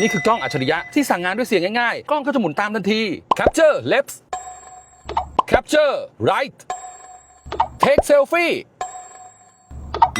นี่คือกล้องอัจฉริยะที่สั่งงานด้วยเสียงง่ายๆ กล้องก็จะหมุนตามทันที Capture left Capture right Take selfie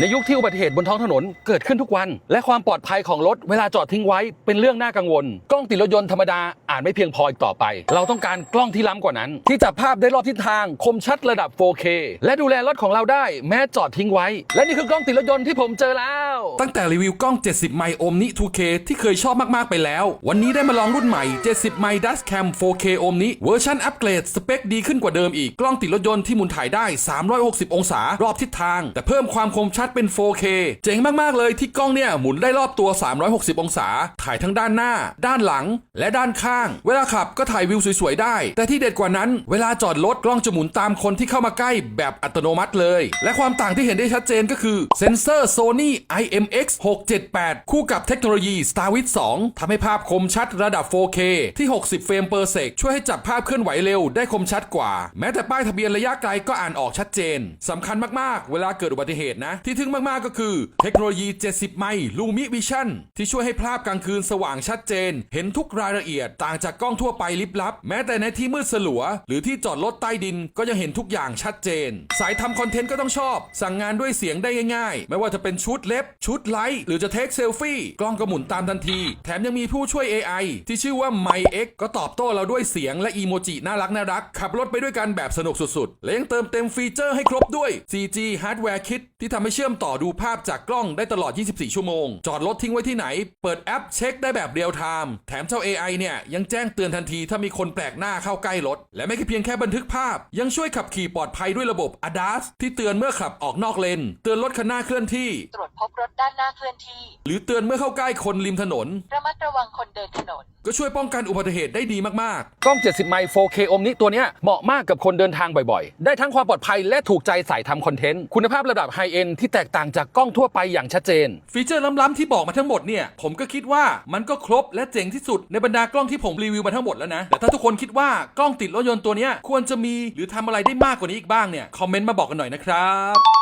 ในยุคที่อุบัติเหตุบนท้องถนนเกิดขึ้นทุกวัน และความปลอดภัยของรถเวลาจอดทิ้งไว้เป็นเรื่องน่ากังวล กล้องติดรถยนต์ธรรมดาอาจไม่เพียงพออีกต่อไป เราต้องการกล้องที่ล้ำกว่านั้น ที่จับภาพได้รอบทิศทางคมชัดระดับ 4K และดูแลรถของเราได้แม้จอดทิ้งไว้ และนี่คือกล้องติดรถยนต์ที่ผมเจอแล้ว ตั้งแต่รีวิวกล้อง 70 ไมล์โอมนิ 2K ที่เคยชอบมากๆไปแล้ว วันนี้ได้มาลองรุ่นใหม่ 70 ไมล์ Dash Cam 4K โอมนิเวอร์ชันอัปเกรดสเปคดีขึ้นกว่าเดิมอีกกล้องติดรถยนต์ที่มุนถ่ายได้ 360 องศารอบทิศทาง แต่เพิ่มความคมชัดเป็น 4K เจ๋งมากๆเลยที่กล้องเนี่ยหมุนได้รอบตัว 360 องศา ถ่ายทั้งด้านหน้า ด้านหลัง และด้านข้าง เวลาขับก็ถ่ายวิวสวยๆได้ แต่ที่เด็ดกว่านั้น เวลาจอดรถกล้องจะหมุนตามคนที่เข้ามาใกล้แบบอัตโนมัติเลย และความต่างที่เห็นได้ชัดเจนก็คือเซ็นเซอร์ Sony IMX 678 คู่กับเทคโนโลยี StarWiz 2ทำให้ภาพคมชัดระดับ 4K ที่ 60 เฟรมเปอร์เซกช่วยให้จับภาพเคลื่อนไหวเร็วได้คมชัดกว่า แม้แต่ป้ายทะเบียนระยะไกลก็อ่านออกชัดเจนสำคัญมากๆ เวลาเกิดอุบัติเหตุนะที่ทึ่งมาก ๆ ก็คือ เทคโนโลยี 70 ไมล์ลูมิวิชั่นที่ช่วยให้ภาพกลางคืนสว่างชัดเจน เห็นทุกรายละเอียด ต่างจากกล้องทั่วไปลิบลับ แม้แต่ในที่มืดสลัว หรือที่จอดรถใต้ดินก็ยังเห็นทุกอย่างชัดเจน สายทำคอนเทนต์ก็ต้องชอบ สั่งงานด้วยเสียงได้ง่าย ๆ ไม่ว่าจะเป็นชุดเล็บ ชุดไลท์หรือจะเทคเซลฟี่กล้องก็หมุนตามทันที แถมยังมีผู้ช่วย AI ที่ชื่อว่า m y x ก็ตอบโต้เราด้วยเสียงและอีโมจิน่ารักน่ารักขับรถไปด้วยกันแบบสนุกสุดๆและยังเติมเต็มฟีเจอร์ให้ครบด้วย 4G Hardware Kit ที่ทำให้เชื่อมต่อดูภาพจากกล้องได้ตลอด 24 ชั่วโมง จอดรถทิ้งไว้ที่ไหน เปิดแอปเช็คได้แบบเรียลไทม์ แถมเจ้า AI เนี่ยยังแจ้งเตือนทันทีถ้ามีคนแปลกหน้าเข้าใกล้รถ และไม่แค่เพียงแค่บันทึกภาพ ยังช่วยขับขี่ปลอดภัยด้วยระบบ ADAS ที่เตือนเมื่อขับออกนอกเลน เตือนรถคันหน้าเคลื่อนที่ ตรวจพบรถด้านหน้าเคลื่อนที่ หรือเตือนเมื่อเข้าใกล้คนริมถนน ระมัดระวังคนเดินถนน ก็ช่วยป้องกันอุบัติเหตุได้ดีมากๆ กล้อง 70 ไมล์ 4K อมนี้ตัวเนี้ยเหมาะมากกับคนเดินทางบ่อยๆ ได้ทั้งความปลอดภัยและถูกใจสายทำคอนเทนต์ คุณภาพระดับไฮเอ็นที่แตกต่างจากกล้องทั่วไปอย่างชัดเจน ฟีเจอร์ล้ำๆที่บอกมาทั้งหมดเนี่ย ผมก็คิดว่ามันก็ครบและเจ๋งที่สุดในบรรดากล้องที่ผมรีวิวมาทั้งหมดแล้วนะ แต่ถ้าทุกคนคิดว่ากล้องติดรถยนต์ตัวนี้ควรจะมีหรือทำอะไรได้มากกว่านี้อีกบ้างเนี่ย คอมเมนต์มาบอกกันหน่อยนะครับ